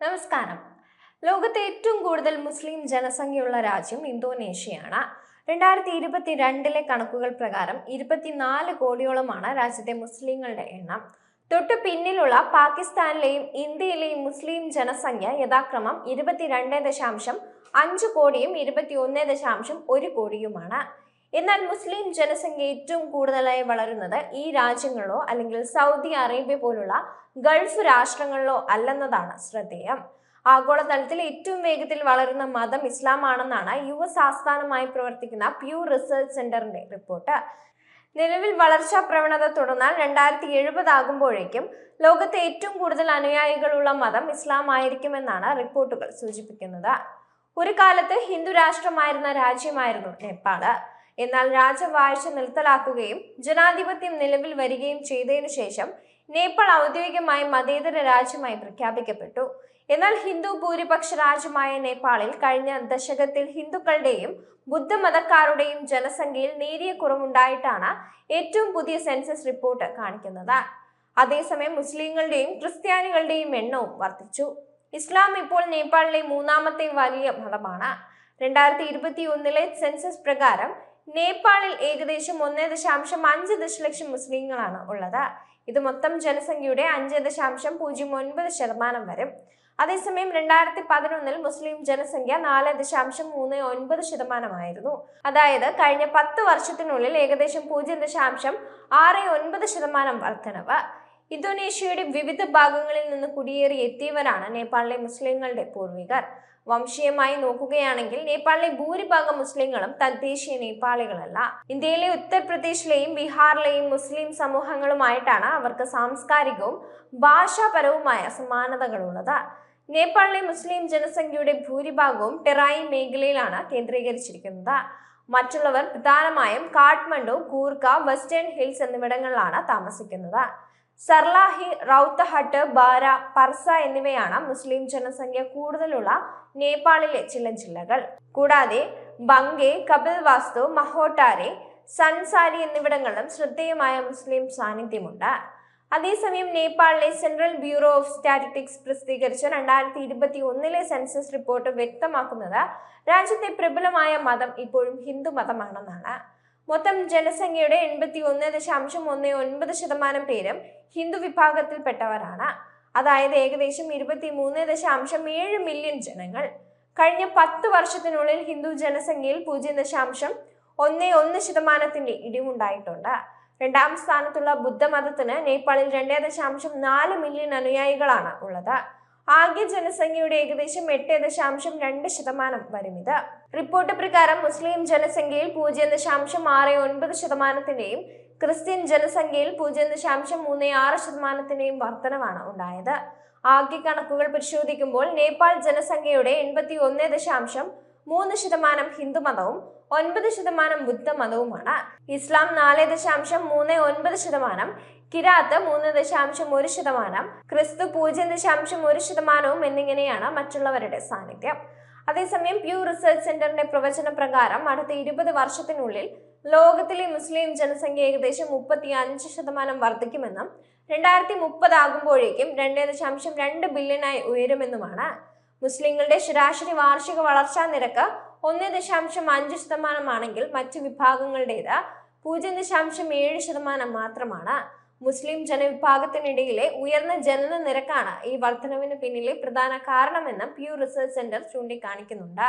നമസ്കാരം. ലോകത്തെ ഏറ്റവും കൂടുതൽ മുസ്ലിം ജനസംഖ്യയുള്ള രാജ്യം ഇന്തോനേഷ്യയാണ്. രണ്ടായിരത്തി ഇരുപത്തി രണ്ടിലെ കണക്കുകൾ പ്രകാരം ഇരുപത്തിനാല് കോടിയോളമാണ് രാജ്യത്തെ മുസ്ലിങ്ങളുടെ എണ്ണം. തൊട്ടു പിന്നിലുള്ള പാകിസ്ഥാനിലെയും ഇന്ത്യയിലെയും മുസ്ലിം ജനസംഖ്യ യഥാക്രമം ഇരുപത്തിരണ്ട് ദശാംശം അഞ്ച് കോടിയും ഇരുപത്തി ഒന്ന് ദശാംശം ഒരു കോടിയുമാണ്. എന്നാൽ മുസ്ലിം ജനസംഖ്യ ഏറ്റവും കൂടുതലായി വളരുന്നത് ഈ രാജ്യങ്ങളിലോ അല്ലെങ്കിൽ സൗദി അറേബ്യ പോലുള്ള ഗൾഫ് രാഷ്ട്രങ്ങളിലോ അല്ലെന്നതാണ് ശ്രദ്ധേയം. ആഗോളതലത്തിൽ ഏറ്റവും വേഗത്തിൽ വളരുന്ന മതം ഇസ്ലാം ആണെന്നാണ് യു എസ് ആസ്ഥാനമായി പ്രവർത്തിക്കുന്ന പ്യൂ റിസർച്ച് സെന്ററിന്റെ റിപ്പോർട്ട്. നിലവിൽ വളർച്ചാ പ്രവണത തുടർന്നാൽ രണ്ടായിരത്തി എഴുപത് ആകുമ്പോഴേക്കും ലോകത്തെ ഏറ്റവും കൂടുതൽ അനുയായികളുള്ള മതം ഇസ്ലാം ആയിരിക്കുമെന്നാണ് റിപ്പോർട്ടുകൾ സൂചിപ്പിക്കുന്നത്. ഒരു കാലത്ത് ഹിന്ദു രാഷ്ട്രമായിരുന്ന രാജ്യമായിരുന്നു നേപ്പാൾ. എന്നാൽ രാജവാഴ്ച നിർത്തലാക്കുകയും ജനാധിപത്യം നിലവിൽ വരികയും ചെയ്തതിനു ശേഷം നേപ്പാൾ ഔദ്യോഗികമായി മതേതര രാജ്യമായി പ്രഖ്യാപിക്കപ്പെട്ടു. എന്നാൽ ഹിന്ദു ഭൂരിപക്ഷ രാജ്യമായ നേപ്പാളിൽ കഴിഞ്ഞ ദശകത്തിൽ ഹിന്ദുക്കളുടെയും ബുദ്ധമതക്കാരുടെയും ജനസംഖ്യയിൽ നേരിയ കുറവുണ്ടായിട്ടാണ് ഏറ്റവും പുതിയ സെൻസസ് റിപ്പോർട്ട് കാണിക്കുന്നത്. അതേസമയം മുസ്ലിങ്ങളുടെയും ക്രിസ്ത്യാനികളുടെയും എണ്ണവും വർദ്ധിച്ചു. ഇസ്ലാം ഇപ്പോൾ നേപ്പാളിലെ മൂന്നാമത്തെ വലിയ മതമാണ്. രണ്ടായിരത്തി ഇരുപത്തി ഒന്നിലെ സെൻസസ് പ്രകാരം നേപ്പാളിൽ ഏകദേശം ഒന്നേ ദശാംശം അഞ്ച് ദശലക്ഷം മുസ്ലിങ്ങളാണ് ഉള്ളത്. ഇത് മൊത്തം ജനസംഖ്യയുടെ അഞ്ച് ദശാംശം പൂജ്യം ഒൻപത് ശതമാനം വരും. അതേസമയം രണ്ടായിരത്തി പതിനൊന്നിൽ മുസ്ലിം ജനസംഖ്യ നാല് ദശാംശം മൂന്ന് ഒൻപത് ശതമാനമായിരുന്നു. അതായത് കഴിഞ്ഞ പത്ത് വർഷത്തിനുള്ളിൽ ഏകദേശം പൂജ്യം ദശാംശം ആറ് ഒൻപത് ശതമാനം വർധനവ്. ഇന്തോനേഷ്യയുടെ വിവിധ ഭാഗങ്ങളിൽ നിന്ന് കുടിയേറി എത്തിയവരാണ് നേപ്പാളിലെ മുസ്ലിങ്ങളുടെ പൂർവികർ. വംശീയമായി നോക്കുകയാണെങ്കിൽ നേപ്പാളിലെ ഭൂരിഭാഗം മുസ്ലിങ്ങളും തദ്ദേശീയ നേപ്പാളികളല്ല. ഇന്ത്യയിലെ ഉത്തർപ്രദേശിലെയും ബീഹാറിലെയും മുസ്ലിം സമൂഹങ്ങളുമായിട്ടാണ് അവർക്ക് സാംസ്കാരികവും ഭാഷാപരവുമായ സമാനതകളുള്ളത്. നേപ്പാളിലെ മുസ്ലിം ജനസംഖ്യയുടെ ഭൂരിഭാഗവും ടെറായി മേഖലയിലാണ് കേന്ദ്രീകരിച്ചിരിക്കുന്നത്. മറ്റുള്ളവർ പ്രധാനമായും കാഠ്മണ്ഡു കൂർക്ക വെസ്റ്റേൺ ഹിൽസ് എന്നിവിടങ്ങളിലാണ് താമസിക്കുന്നത്. സർലാഹി റൌത്തഹട്ട് ബാര പർസ എന്നിവയാണ് മുസ്ലിം ജനസംഖ്യ കൂടുതലുള്ള നേപ്പാളിലെ ചില ജില്ലകൾ. കൂടാതെ ബംഗെ കപിൽവാസ്തു മഹോട്ടാരെ സൻസാരി എന്നിവിടങ്ങളിലും ശ്രദ്ധേയമായ മുസ്ലിം സാന്നിധ്യമുണ്ട്. അതേസമയം നേപ്പാളിലെ സെൻട്രൽ ബ്യൂറോ ഓഫ് സ്റ്റാറ്റിസ്റ്റിക്സ് പ്രസിദ്ധീകരിച്ച രണ്ടായിരത്തി ഇരുപത്തി ഒന്നിലെ സെൻസസ് റിപ്പോർട്ട് വ്യക്തമാക്കുന്നത് രാജ്യത്തെ പ്രബലമായ മതം ഇപ്പോഴും ഹിന്ദു മതമാണെന്നാണ് മൊത്തം ജനസംഖ്യയുടെ എൺപത്തി ഒന്ന് ദശാംശം ഒന്ന് ഒൻപത് ശതമാനം പേരും ഹിന്ദു വിഭാഗത്തിൽപ്പെട്ടവരാണ്. അതായത് ഏകദേശം ഇരുപത്തി മൂന്ന് ദശാംശം ഏഴ് മില്യൺ ജനങ്ങൾ. കഴിഞ്ഞ പത്ത് വർഷത്തിനുള്ളിൽ ഹിന്ദു ജനസംഖ്യയിൽ പൂജ്യം ദശാംശം ഒന്ന് ഒന്ന് ശതമാനത്തിന്റെ ഇടിവുണ്ടായിട്ടുണ്ട്. രണ്ടാം സ്ഥാനത്തുള്ള ബുദ്ധമതത്തിന് നേപ്പാളിൽ രണ്ടേ ദശാംശം നാല് മില്യൺ അനുയായികളാണ് ഉള്ളത്. ആകെ ജനസംഖ്യയുടെ ഏകദേശം എട്ട് ദശാംശം രണ്ട് ശതമാനം വരും ഇത് റിപ്പോർട്ട് പ്രകാരം മുസ്ലിം ജനസംഖ്യയിൽ പൂജ്യം ദശാംശം ആറ് ഒൻപത് ശതമാനത്തിന്റെയും ക്രിസ്ത്യൻ ജനസംഖ്യയിൽ പൂജ്യം ദശാംശം മൂന്ന് ആറ് ശതമാനത്തിന്റെയും വർധനവാണ് ഉണ്ടായത്. ആകെ കണക്കുകൾ പരിശോധിക്കുമ്പോൾ നേപ്പാൾ ജനസംഖ്യയുടെ എൺപത്തി ഒന്ന് ദശാംശം മൂന്ന് ശതമാനം ഹിന്ദുമതവും ഒൻപത് ശതമാനം ബുദ്ധമതവുമാണ് ഇസ്ലാം നാല് ദശാംശം മൂന്ന് ഒൻപത് ശതമാനം കിരാത്ത് മൂന്ന് ദശാംശം ഒരു ശതമാനം ക്രിസ്തു പൂജ്യം ദശാംശം ഒരു ശതമാനവും എന്നിങ്ങനെയാണ് മറ്റുള്ളവരുടെ സാന്നിധ്യം. അതേസമയം പ്യൂ റിസർച്ച് സെന്ററിന്റെ പ്രവചന പ്രകാരം അടുത്ത ഇരുപത് വർഷത്തിനുള്ളിൽ ലോകത്തിലെ മുസ്ലിം ജനസംഖ്യ ഏകദേശം മുപ്പത്തി അഞ്ച് ശതമാനം വർദ്ധിക്കുമെന്നും രണ്ടായിരത്തി മുപ്പതാകുമ്പോഴേക്കും രണ്ട് ദശാംശം രണ്ട് ബില്യണായി ഉയരുമെന്നുമാണ് മുസ്ലിങ്ങളുടെ ശരാശരി വാർഷിക വളർച്ചാ നിരക്ക് ഒന്ന് ദശാംശം അഞ്ച് ശതമാനമാണെങ്കിൽ മറ്റു വിഭാഗങ്ങളുടേത് പൂജ്യം ദശാംശം ഏഴ് ശതമാനം മാത്രമാണ്. മുസ്ലിം ജനവിഭാഗത്തിനിടയിലെ ഉയർന്ന ജനന നിരക്കാണ് ഈ വർധനവിന് പിന്നിലെ പ്രധാന കാരണമെന്ന് പ്യൂ റിസർച്ച് സെന്റർ ചൂണ്ടിക്കാണിക്കുന്നുണ്ട്.